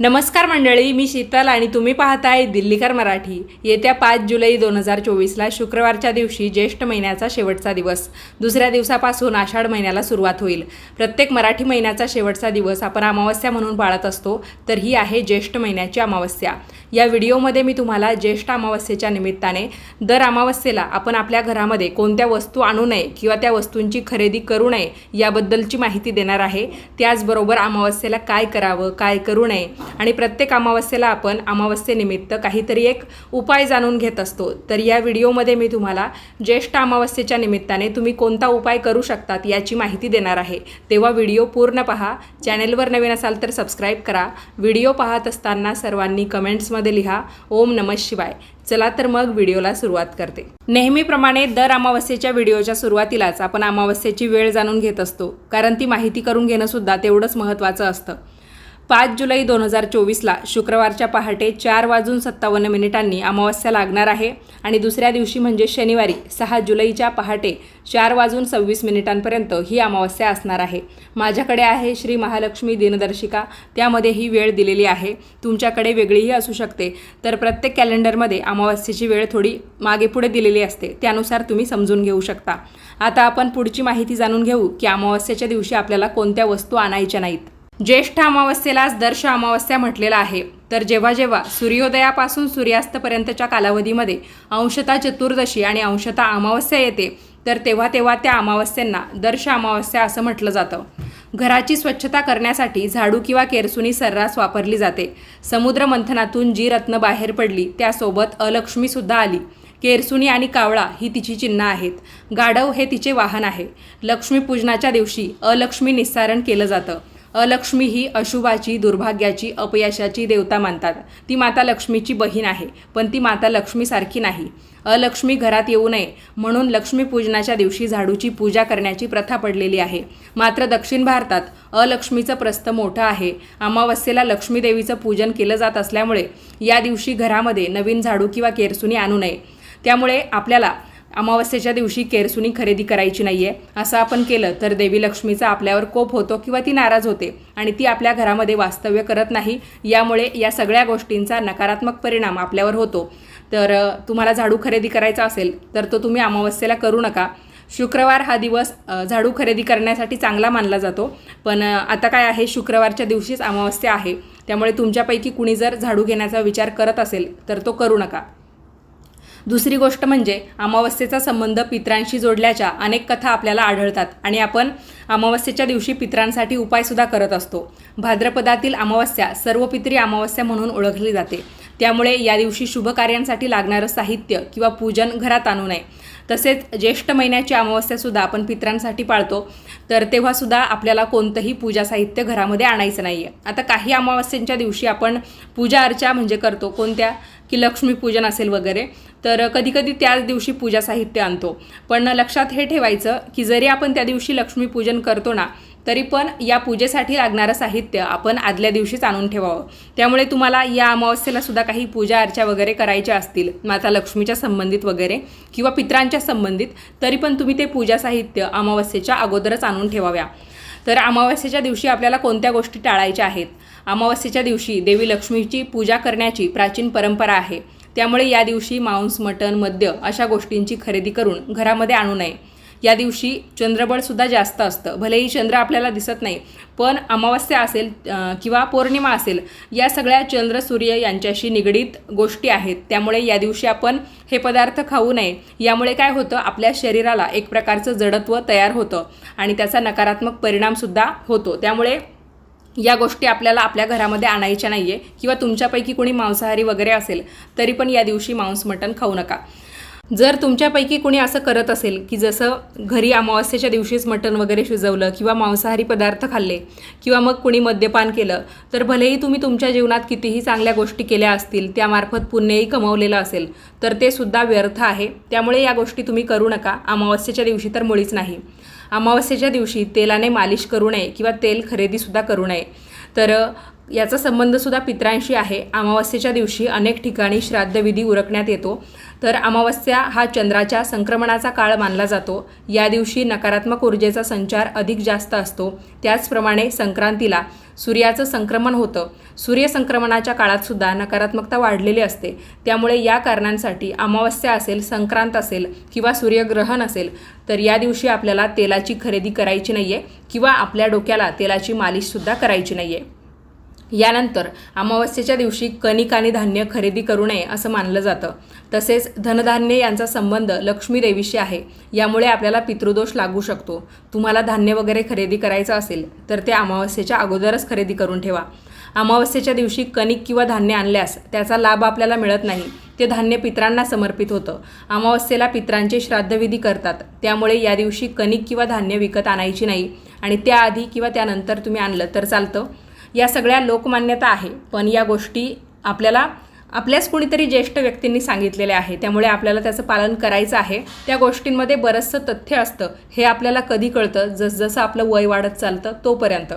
नमस्कार मंडळी मी शीतल आणि तुम्ही पाहताय दिल्लीकर मराठी. येत्या पाच जुलै दोन हजार चोवीसला शुक्रवारच्या दिवशी ज्येष्ठ महिन्याचा शेवटचा दिवस. दुसऱ्या दिवसापासून आषाढ महिन्याला सुरुवात होईल. प्रत्येक मराठी महिन्याचा शेवटचा दिवस आपण अमावस्या म्हणून पाळत असतो तर ही आहे ज्येष्ठ महिन्याची अमावस्या. या व्हिडिओमध्ये मी तुम्हाला ज्येष्ठ अमावस्येच्या निमित्ताने दर अमावस्येला आपण आपल्या घरामध्ये कोणत्या वस्तू आणू नये किंवा त्या वस्तूंची खरेदी करू नये याबद्दलची माहिती देणार आहे. त्याचबरोबर अमावस्येला काय करावं काय करू नये आणि प्रत्येक अमावस्येला आपण अमावस्येनिमित्त काहीतरी एक उपाय जाणून घेत असतो. तर या व्हिडिओमध्ये मी तुम्हाला ज्येष्ठ अमावस्येच्या निमित्ताने तुम्ही कोणता उपाय करू शकतात याची माहिती देणार आहे. तेव्हा व्हिडिओ पूर्ण पहा. चॅनेलवर नवीन असाल तर सबस्क्राईब करा. व्हिडिओ पाहत असताना सर्वांनी कमेंट्समध्ये लिहा. ओम नमः शिवाय. चला तर मग व्हिडिओला सुरुवात करते. नेहमीप्रमाणे दर अमावस्येच्या व्हिडिओच्या सुरुवातीलाच आपण अमावस्येची वेळ जाणून घेत असतो. कारण ती माहिती करून घेणं सुद्धा तेवढंच महत्त्वाचं असतं. पाच जुलै दोन हजार चोवीसला शुक्रवारच्या पहाटे चार वाजून सत्तावन्न मिनिटांनी अमावस्या लागणार आहे आणि दुसऱ्या दिवशी म्हणजे शनिवारी सहा जुलैच्या पहाटे चार वाजून सव्वीस मिनिटांपर्यंत ही अमावस्या असणार आहे. माझ्याकडे आहे श्री महालक्ष्मी दिनदर्शिका. त्यामध्ये ही वेळ दिलेली आहे. तुमच्याकडे वेगळीही असू शकते. तर प्रत्येक कॅलेंडरमध्ये अमावस्येची वेळ थोडी मागे पुढे दिलेली असते. त्यानुसार तुम्ही समजून घेऊ शकता. आता आपण पुढची माहिती जाणून घेऊ की अमावस्येच्या दिवशी आपल्याला कोणत्या वस्तू आणायच्या नाहीत. ज्येष्ठ अमावस्येलाच दर्श अमावस्या म्हटलेलं आहे. तर जेव्हा जेव्हा सूर्योदयापासून सूर्यास्तपर्यंतच्या कालावधीमध्ये अंशता चतुर्दशी आणि अंशता अमावस्या येते तर तेव्हा तेव्हा त्या अमावस्यांना दर्श अमावस्या असं म्हटलं जातं. घराची स्वच्छता करण्यासाठी झाडू किंवा केरसुनी सर्रास वापरली जाते. समुद्र मंथनातून जी रत्न बाहेर पडली त्यासोबत अलक्ष्मीसुद्धा आली. केरसुनी आणि कावळा ही तिची चिन्ह आहेत. गाढव हे तिचे वाहन आहे. लक्ष्मीपूजनाच्या दिवशी अलक्ष्मी निस्सारण केलं जातं. अलक्ष्मी ही अशुभाची दुर्भाग्याची अपयशाची देवता मानतात. ती माता लक्ष्मीची बहीण आहे पण ती माता लक्ष्मीसारखी नाही. अलक्ष्मी घरात येऊ नये म्हणून लक्ष्मीपूजनाच्या दिवशी झाडूची पूजा करण्याची प्रथा पडलेली आहे. मात्र दक्षिण भारतात अलक्ष्मीचं प्रस्थ मोठं आहे. अमावस्येला लक्ष्मी देवीचं पूजन केलं जात असल्यामुळे या दिवशी घरामध्ये नवीन झाडू किंवा केरसुनी आणू नये. त्यामुळे आपल्याला अमावस्येच्या दिवशी केरसुनी खरेदी करायची नाही आहे असं आपण केलं तर देवी लक्ष्मीचा आपल्यावर कोप होतो किंवा ती नाराज होते आणि ती आपल्या घरामध्ये वास्तव्य करत नाही. यामुळे या सगळ्या गोष्टींचा नकारात्मक परिणाम आपल्यावर होतो. तर तुम्हाला झाडू खरेदी करायचा असेल तर तो तुम्ही अमावस्येला करू नका. शुक्रवार हा दिवस झाडू खरेदी करण्यासाठी चांगला मानला जातो. पण आता काय आहे शुक्रवारच्या दिवशीच अमावस्या आहे. त्यामुळे तुमच्यापैकी कुणी जर झाडू घेण्याचा विचार करत असेल तर तो करू नका. दुसरी गोष्ट म्हणजे अमावस्येचा संबंध पित्रांशी जोडल्याच्या अनेक कथा आपल्याला आढळतात आणि आपण अमावस्येच्या दिवशी पित्रांसाठी उपायसुद्धा करत असतो. भाद्रपदातील अमावस्या सर्व पित्री अमावस्या म्हणून ओळखली जाते. त्यामुळे या दिवशी शुभ कार्यांसाठी लागणारं साहित्य किंवा पूजन घरात आणू नये. तसेच ज्येष्ठ महिन्याची अमावस्यासुद्धा आपण पित्रांसाठी पाळतो. तर तेव्हासुद्धा आपल्याला कोणतंही पूजा साहित्य घरामध्ये आणायचं नाही आहे आता काही अमावस्यांच्या दिवशी आपण पूजा अर्चा म्हणजे करतो. कोणत्या? की लक्ष्मीपूजन असेल वगैरे. तर कधीकधी त्याच दिवशी पूजा साहित्य आणतो. पण लक्षात हे ठेवायचं की जरी आपण त्या दिवशी लक्ष्मीपूजन करतो ना तरी पण या पूजेसाठी लागणारं साहित्य आपण आदल्या दिवशीच आणून ठेवावं. त्यामुळे तुम्हाला या अमावस्येला सुद्धा काही पूजा अर्चा वगैरे करायच्या असतील माता लक्ष्मीच्या संबंधित वगैरे किंवा पित्रांच्या संबंधित तरी पण तुम्ही ते पूजा साहित्य अमावस्येच्या अगोदरच आणून ठेवाव्या. तर अमावस्येच्या दिवशी आपल्याला कोणत्या गोष्टी टाळायच्या आहेत? अमावस्येच्या दिवशी देवी लक्ष्मीची पूजा करण्याची प्राचीन परंपरा आहे. त्यामुळे या दिवशी मांस मटण मद्य अशा गोष्टींची खरेदी करून घरामध्ये आणू नये. या दिवशी चंद्रबळसुद्धा जास्त असतं. भलेही चंद्र आपल्याला दिसत नाही पण अमावस्या असेल किंवा पौर्णिमा असेल या सगळ्या चंद्र सूर्य यांच्याशी निगडीत गोष्टी आहेत. त्यामुळे या दिवशी आपण हे पदार्थ खाऊ नये. यामुळे काय होतं आपल्या शरीराला एक प्रकारचं जडत्व तयार होतं आणि त्याचा नकारात्मक परिणामसुद्धा होतो. त्यामुळे या गोष्टी आपल्याला आपल्या घरामध्ये आणायच्या नाही आहे किंवा तुमच्यापैकी कोणी मांसाहारी वगैरे असेल तरी पण या दिवशी मांस मटण खाऊ नका. जर तुमच्यापैकी कोणी असं करत असेल की जसं घरी अमावस्येच्या दिवशीच मटण वगैरे शिजवलं किंवा मांसाहारी पदार्थ खाल्ले किंवा मग कुणी मद्यपान केलं तर भलेही तुम्ही तुमच्या जीवनात कितीही चांगल्या गोष्टी केल्या असतील त्यामार्फत पुण्यही कमवलेलं असेल तर ते सुद्धा व्यर्थ आहे. त्यामुळे या गोष्टी तुम्ही करू नका. अमावस्येच्या दिवशी तर मुळीच नाही. अमावस्येच्या दिवशी तेलाने मालिश करू नये किंवा तेल खरेदीसुद्धा करू नये. तर याचा संबंधसुद्धा पित्रांशी आहे. अमावस्येच्या दिवशी अनेक ठिकाणी श्राद्धविधी उरकण्यात येतो. तर अमावस्या हा चंद्राच्या संक्रमणाचा काळ मानला जातो. या दिवशी नकारात्मक ऊर्जेचा संचार अधिक जास्त असतो. त्याचप्रमाणे संक्रांतीला सूर्याचं संक्रमण होतं. सूर्यसंक्रमणाच्या काळातसुद्धा नकारात्मकता वाढलेली असते. त्यामुळे या कारणांसाठी अमावस्या असेल संक्रांत असेल किंवा सूर्यग्रहण असेल तर या दिवशी आपल्याला तेलाची खरेदी करायची नाही आहे किंवा आपल्या डोक्याला तेलाची मालिशसुद्धा करायची नाही आहे यानंतर अमावस्येच्या दिवशी कणिक आणि धान्य खरेदी करू नये असं मानलं जातं. तसेच धनधान्य यांचा संबंध लक्ष्मी देवीशी आहे. यामुळे आपल्याला पितृदोष लागू शकतो. तुम्हाला धान्य वगैरे खरेदी करायचं असेल तर ते अमावस्येच्या अगोदरच खरेदी करून ठेवा. अमावस्येच्या दिवशी कणिक किंवा धान्य आणल्यास त्याचा लाभ आपल्याला मिळत नाही. ते धान्य पित्रांना समर्पित होतं. अमावस्येला पित्रांचे श्राद्धविधी करतात. त्यामुळे या दिवशी कणिक किंवा धान्य विकत आणायची नाही. आणि त्याआधी किंवा त्यानंतर तुम्ही आणलं तर चालतं. या सगळ्या लोकमान्यता आहे. पण या गोष्टी आपल्याला आपल्याच कुणीतरी ज्येष्ठ व्यक्तींनी सांगितलेल्या आहे त्यामुळे आपल्याला त्याचं पालन करायचं आहे. त्या गोष्टींमध्ये बरंचसं तथ्य असतं. हे आपल्याला कधी कळतं? जसजसं आपलं वय वाढत चालतं तोपर्यंत.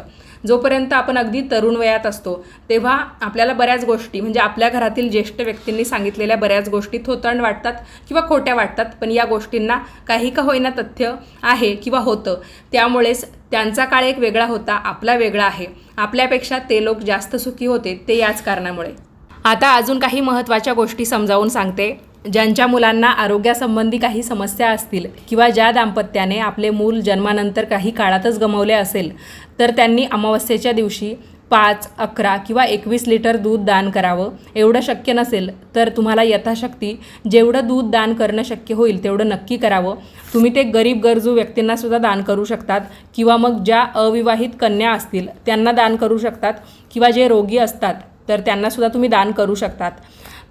जोपर्यंत आपण अगदी तरुण वयात असतो तेव्हा आपल्याला बऱ्याच गोष्टी म्हणजे आपल्या घरातील ज्येष्ठ व्यक्तींनी सांगितलेल्या बऱ्याच गोष्टी थोतण वाटतात किंवा खोट्या वाटतात. पण या गोष्टींना काही का होईना तथ्य आहे किंवा होतं. त्यामुळेच त्यांचा काळ एक वेगळा होता आपला वेगळा आहे. आपल्यापेक्षा ते लोक जास्त सुखी होते ते याच कारणामुळे. आता अजून काही महत्त्वाच्या गोष्टी समजावून सांगते. ज्यांच्या मुलांना आरोग्यासंबंधी काही समस्या असतील किंवा ज्या दाम्पत्याने आपले मूल जन्मानंतर काही काळातच गमावले असेल तर त्यांनी अमावस्येच्या दिवशी पाच अकरा किंवा एकवीस लिटर दूध दान करावं. एवढं शक्य नसेल तर तुम्हाला यथाशक्ती जेवढं दूध दान करणं शक्य होईल तेवढं नक्की करावं. तुम्ही ते गरीब गरजू व्यक्तींनासुद्धा दान करू शकतात किंवा मग ज्या अविवाहित कन्या असतील त्यांना दान करू शकतात किंवा जे रोगी असतात तर त्यांनासुद्धा तुम्ही दान करू शकतात.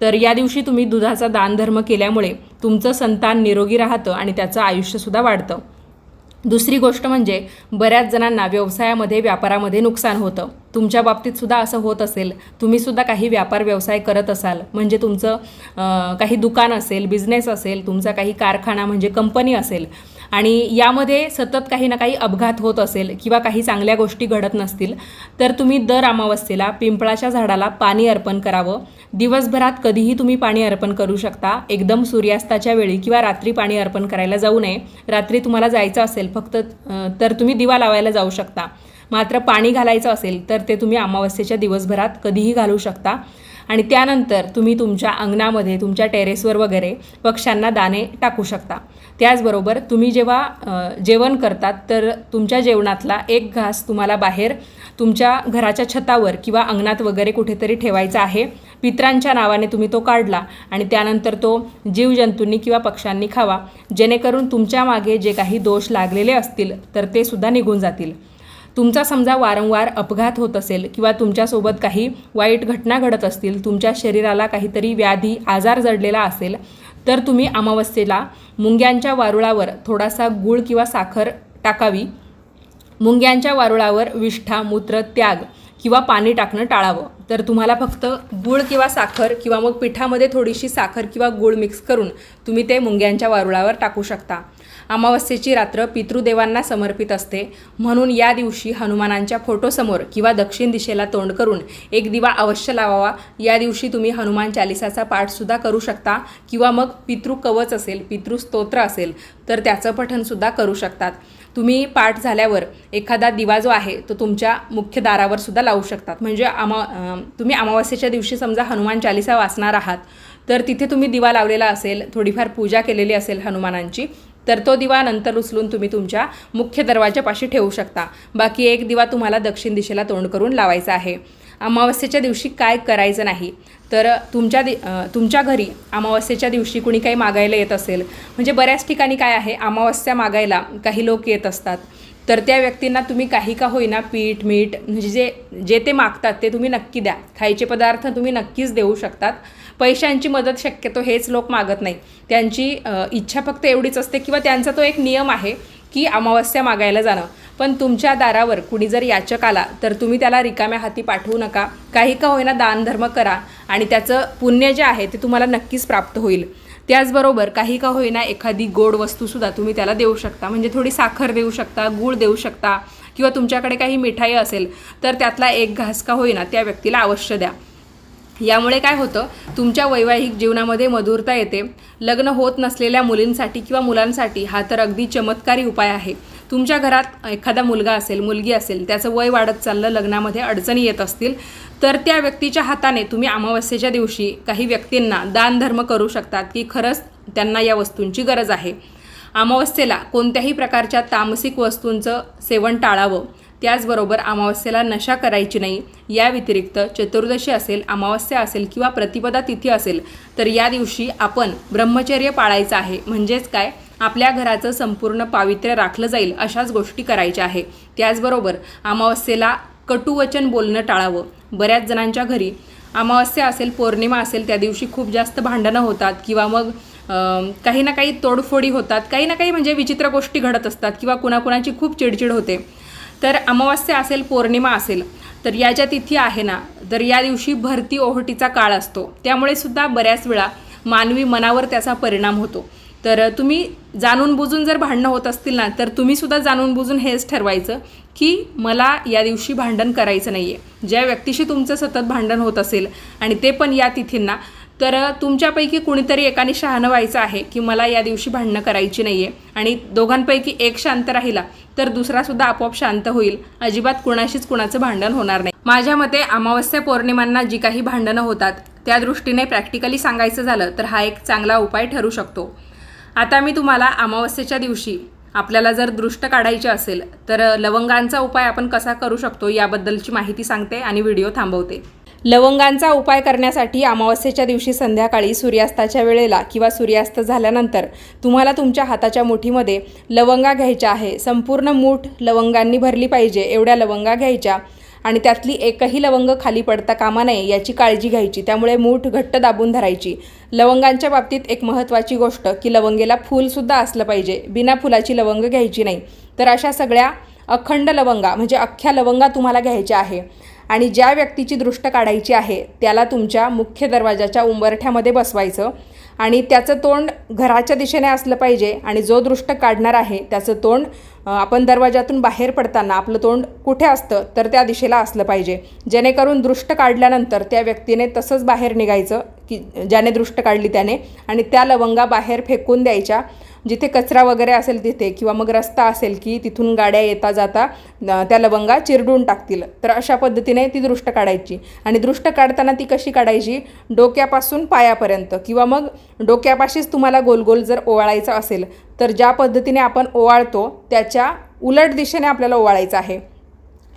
तर या दिवशी तुम्ही दुधाचा दानधर्म केल्यामुळे तुमचं संतान निरोगी राहतं आणि त्याचं आयुष्यसुद्धा वाढतं. दुसरी गोष्ट म्हणजे बऱ्याच जणांना व्यवसायामध्ये व्यापारामध्ये नुकसान होतं. तुमच्या बाबतीत सुद्धा असं होत असेल. तुम्हीसुद्धा काही व्यापार व्यवसाय करत असाल. म्हणजे तुमचं काही दुकान असेल बिझनेस असेल तुमचा काही कारखाना म्हणजे कंपनी असेल. आणि यामध्ये सतत काही ना काही अपघात होत असेल किंवा काही चांगल्या गोष्टी घडत नसतील तर तुम्ही दर अमावस्येला पिंपळाच्या झाडाला पाणी अर्पण करावं. दिवसभरात कधीही तुम्ही पाणी अर्पण करू शकता. एकदम सूर्यास्ताच्या वेळी किंवा रात्री पाणी अर्पण करायला जाऊ नये. रात्री तुम्हाला जायचं असेल फक्त तर तुम्ही दिवा लावायला जाऊ शकता. मात्र पाणी घालायचं असेल तर ते तुम्ही अमावस्येच्या दिवसभरात कधीही घालू शकता. आणि त्यानंतर तुम्ही तुमच्या अंगणामध्ये तुमच्या टेरेसवर वगैरे पक्ष्यांना दाणे टाकू शकता. त्याचबरोबर तुम्ही जेव्हा जेवण करतात तर तुमच्या जेवणातला एक घास तुम्हाला बाहेर तुमच्या घराच्या छतावर किंवा अंगणात वगैरे कुठेतरी ठेवायचा आहे. पित्रांच्या नावाने तुम्ही तो काढला आणि त्यानंतर तो जीवजंतूंनी किंवा पक्ष्यांनी खावा. जेणेकरून तुमच्या मागे जे काही दोष लागलेले असतील तर ते सुद्धा निघून जातील. तुमचा समजा वारंवार अपघात होत असेल किंवा तुमच्यासोबत काही वाईट घटना घडत असतील तुमच्या शरीराला काहीतरी व्याधी आजार जडलेला असेल तर तुम्ही अमावस्येला मुंग्यांच्या वारुळावर थोडासा गूळ किंवा साखर टाकावी. मुंग्यांच्या वारुळावर विष्ठा मूत्र त्याग किंवा पाणी टाकणं टाळावं. तर तुम्हाला फक्त गूळ किंवा साखर किंवा मग पिठामध्ये थोडीशी साखर किंवा गूळ मिक्स करून तुम्ही ते मुंग्यांच्या वारुळावर टाकू शकता. अमावस्येची रात्र पितृदेवांना समर्पित असते. म्हणून या दिवशी हनुमानांच्या फोटोसमोर किंवा दक्षिण दिशेला तोंड करून एक दिवा अवश्य लावावा. या दिवशी तुम्ही हनुमान चालिसाचा पाठसुद्धा करू शकता किंवा मग पितृ कवच असेल पितृस्तोत्र असेल तर त्याचं पठणसुद्धा करू शकतात. तुम्ही पाठ झाल्यावर एखादा दिवा जो आहे तो तुमच्या मुख्य दारावर सुद्धा लावू शकतात. म्हणजे अमा तुम्ही अमावस्येच्या दिवशी समजा हनुमान चालिसा वाचणार आहात तर तिथे तुम्ही दिवा लावलेला असेल थोडीफार पूजा केलेली असेल हनुमानांची तर तो दिवा नंतर उचलून तुम्ही तुमच्या मुख्य दरवाजापाशी ठेवू शकता. बाकी एक दिवा तुम्हाला दक्षिण दिशेला तोंड करून लावायचा आहे. अमावस्येच्या दिवशी काय करायचं नाही? तर तुमच्या दि तुमच्या घरी अमावस्येच्या दिवशी कुणी काही मागायला येत असेल म्हणजे बऱ्याच ठिकाणी काय आहे? अमावस्या मागायला काही लोक येत असतात. तर त्या व्यक्तींना तुम्ही काही का होईना पीठ मीठ म्हणजे जे जे ते मागतात ते तुम्ही नक्की द्या. खायचे पदार्थ तुम्ही नक्कीच देऊ शकतात. पैशांची मदत शक्यतो हेच लोक मागत नाही. त्यांची इच्छा फक्त एवढीच असते किंवा त्यांचा तो एक नियम आहे की अमावस्या मागायला जाणं. पण तुमच्या दारावर कुणी जर याचक आला तर तुम्ही त्याला रिकाम्या हाती पाठवू नका. काही का होईना दानधर्म करा आणि त्याचं पुण्य जे आहे ते तुम्हाला नक्कीच प्राप्त होईल. त्याचबरोबर काही का होईना एखादी गोड वस्तूसुद्धा तुम्ही त्याला देऊ शकता. म्हणजे थोडी साखर देऊ शकता गूळ देऊ शकता किंवा तुमच्याकडे काही मिठाई असेल तर त्यातला एक घास का होईना त्या व्यक्तीला अवश्य द्या. यामुळे काय होतं तुमच्या वैवाहिक जीवनामध्ये मधुरता येते. लग्न होत नसलेल्या मुलींसाठी किंवा मुलांसाठी हा तर अगदी चमत्कारी उपाय आहे. तुमच्या घरात एखादा मुलगा असेल मुलगी असेल त्याचं वय वाढत चाललं लग्नामध्ये अडचणी येत असतील तर त्या व्यक्तीच्या हाताने तुम्ही अमावस्येच्या दिवशी काही व्यक्तींना दानधर्म करू शकतात की खरंच त्यांना या वस्तूंची गरज आहे. अमावस्येला कोणत्याही प्रकारच्या तामसिक वस्तूंचं सेवन टाळावं. त्याचबरोबर अमावस्येला नशा करायची नाही. या व्यतिरिक्त चतुर्दशी असेल अमावस्या असेल किंवा प्रतिपदा तिथी असेल तर या दिवशी आपण ब्रह्मचर्य पाळायचं आहे. म्हणजेच काय? आपल्या घराचं संपूर्ण पावित्र्य राखलं जाईल अशाच गोष्टी करायच्या आहे. त्याचबरोबर अमावस्येला कटुवचन बोलणं टाळावं. बऱ्याच जणांच्या घरी अमावस्या असेल पौर्णिमा असेल त्या दिवशी खूप जास्त भांडणं होतात किंवा मग काही ना काही तोडफोडी होतात. काही ना काही म्हणजे विचित्र गोष्टी घडत असतात किंवा कुणाकुणाची खूप चिडचिड होते. तर अमावस्या असेल पौर्णिमा असेल तर या ज्या तिथी आहे ना तर या दिवशी भरती ओहोटीचा काळ असतो. त्यामुळे सुद्धा बऱ्याच वेळा मानवी मनावर त्याचा परिणाम होतो. तर तुम्ही जाणून बुजून जर भांडणं होत असतील ना तर तुम्ही सुद्धा जाणून बुजून हेच ठरवायचं की मला या दिवशी भांडण करायचं नाही आहे ज्या व्यक्तीशी तुमचं सतत भांडण होत असेल आणि ते पण या तिथींना तर तुमच्यापैकी कुणीतरी एकाने शहाणं व्हायचं आहे की मला या दिवशी भांडणं करायची नाही आहे आणि दोघांपैकी एक शांत राहिला तर दुसरासुद्धा आपोआप शांत होईल. अजिबात कुणाशीच कुणाचं भांडण होणार नाही. माझ्या मते अमावस्या पौर्णिमांना जी काही भांडणं होतात त्या दृष्टीने प्रॅक्टिकली सांगायचं झालं तर हा एक चांगला उपाय ठरू शकतो. आता मी तुम्हाला अमावस्येच्या दिवशी आपल्याला जर दृष्ट काढायची असेल तर लवंगांचा उपाय आपण कसा करू शकतो याबद्दलची माहिती सांगते आणि व्हिडिओ थांबवते. लवंगांचा उपाय करण्यासाठी अमावस्येच्या दिवशी संध्याकाळी सूर्यास्ताच्या वेळेला किंवा सूर्यास्त झाल्यानंतर तुम्हाला तुमच्या हाताच्या मुठीमध्ये लवंगा घ्यायच्या आहे. संपूर्ण मूठ लवंगांनी भरली पाहिजे. एवढ्या लवंगा घ्यायच्या. आणि त्यातली एकही लवंग खाली पडता कामा नये याची काळजी घ्यायची. त्यामुळे मूठ घट्ट दाबून धरायची. लवंगांच्या बाबतीत एक महत्त्वाची गोष्ट की लवंगेला फूलसुद्धा असलं पाहिजे. बिना फुलाची लवंग घ्यायची नाही. तर अशा सगळ्या अखंड लवंगा म्हणजे अख्ख्या लवंगा तुम्हाला घ्यायच्या आहे. आणि ज्या व्यक्तीची दृष्ट काढायची आहे त्याला तुमच्या मुख्य दरवाजाच्या उंबरठ्यामध्ये बसवायचं. आणि त्याचं तोंड घराच्या दिशेने असलं पाहिजे आणि जो दृष्ट काढणार आहे त्याचं तोंड आपण दरवाजातून बाहेर पडताना आपलं तोंड कुठे असतं तर त्या दिशेला असलं पाहिजे. जेणेकरून दृष्ट काढल्यानंतर त्या व्यक्तीने तसंच बाहेर निघायचं की ज्याने दृष्ट काढली त्याने आणि त्या लवंगा बाहेर फेकून द्यायच्या. जिथे कचरा वगैरे असेल तिथे किंवा मग रस्ता असेल की तिथून गाड्या येता जाता त्या लवंगा चिरडून टाकतील. तर अशा पद्धतीने ती दृष्ट काढायची. आणि दृष्ट काढताना ती कशी काढायची? डोक्यापासून पायापर्यंत. किंवा मग डोक्यापाशीच तुम्हाला गोल गोल जर ओवाळायचं असेल तर ज्या पद्धतीने आपण ओवाळतो त्याच्या उलट दिशेने आपल्याला ओवाळायचं आहे.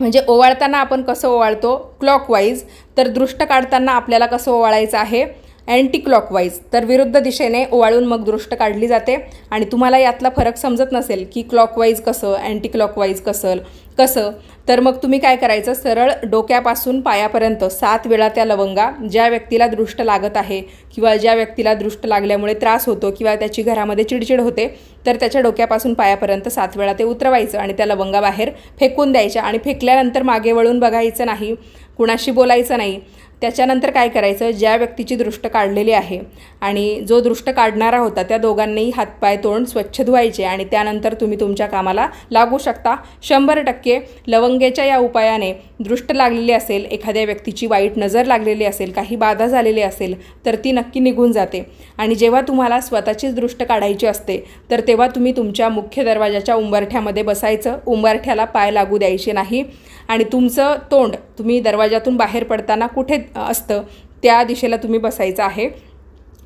म्हणजे ओवाळताना आपण कसं ओवाळतो? क्लॉकवाईज. तर दृष्ट काढताना आपल्याला कसं ओवाळायचं आहे? अँटी क्लॉकवाईज तर विरुद्ध दिशेने ओवाळून मग दृष्ट काढली जाते. आणि तुम्हाला यातला फरक समजत नसेल की क्लॉकवाईज कसं अँटी क्लॉकवाईज कसं कसं तर मग तुम्ही काय करायचं? सरळ डोक्यापासून पायापर्यंत सात वेळा त्या लवंगा ज्या व्यक्तीला दृष्ट लागत आहे किंवा ज्या व्यक्तीला दृष्ट लागल्यामुळे त्रास होतो किंवा त्याची घरामध्ये चिडचिड होते तर त्याच्या डोक्यापासून पायापर्यंत सात वेळा ते उतरवायचं आणि त्या लवंगा बाहेर फेकून द्यायच्या आणि फेकल्यानंतर मागे वळून बघायचं नाही. कुणाशी बोलायचं नाही. त्याच्यानंतर काय करायचं? ज्या व्यक्तीची दृष्ट काढलेली आहे आणि जो दृष्ट काढणारा होता त्या दोघांनाही हातपाय तोंड स्वच्छ धुवायचे आणि त्यानंतर तुम्ही तुमच्या कामाला लागू शकता. शंभर टक्के लवंगेच्या या उपायाने दृष्ट लागलेली असेल एखाद्या व्यक्तीची वाईट नजर लागलेली असेल काही बाधा झालेली असेल तर ती नक्की निघून जाते. आणि जेव्हा तुम्हाला स्वतःचीच दृष्ट काढायची असते तर तेव्हा तुम्ही तुमच्या मुख्य दरवाजाच्या उंबरठ्यामध्ये बसायचं. उंबरठ्याला पाय लागू द्यायचे नाही. आणि तुमचं तोंड तुम्ही दरवाजातून बाहेर पडताना कुठे असतं त्या दिशेला तुम्ही बसायचं आहे.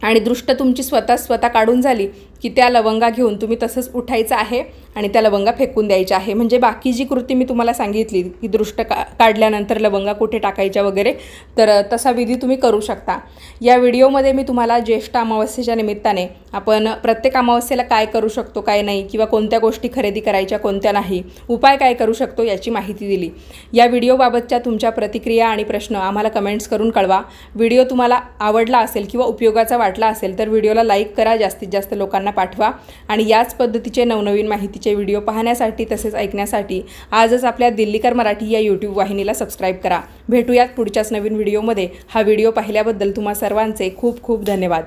आणि दृष्ट तुमची स्वतः स्वतः काढून झाली की त्या लवंगा घेऊन तुम्ही तसंच उठायचं आहे. आणि त्या लवंगा फेकून द्यायच्या आहे. म्हणजे बाकी जी कृती मी तुम्हाला सांगितली की दृष्ट का काढल्यानंतर लवंगा कुठे टाकायच्या वगैरे तर तसा विधी तुम्ही करू शकता. या व्हिडिओमध्ये मी तुम्हाला ज्येष्ठ अमावस्येच्या निमित्ताने आपण प्रत्येक अमावस्येला काय करू शकतो काय नाही किंवा कोणत्या गोष्टी खरेदी करायच्या कोणत्या नाही उपाय काय करू शकतो याची माहिती दिली. या व्हिडिओबाबतच्या तुमच्या प्रतिक्रिया आणि प्रश्न आम्हाला कमेंट्स करून कळवा. व्हिडिओ तुम्हाला आवडला असेल किंवा उपयोगाचा वाटला असेल तर व्हिडिओला लाईक करा जास्तीत जास्त लोकांना पाठवा. आणि याच पद्धतीचे नवनवीन माहितीचे व्हिडिओ पाहण्यासाठी तसेच ऐकण्यासाठी आजच आपल्या दिल्लीकर मराठी या यूट्यूब वाहिनीला सबस्क्राईब करा. भेटूयात पुढच्याच नवीन व्हिडिओमध्ये. हा व्हिडिओ पाहिल्याबद्दल तुम्हा सर्वांचे खूप खूप धन्यवाद.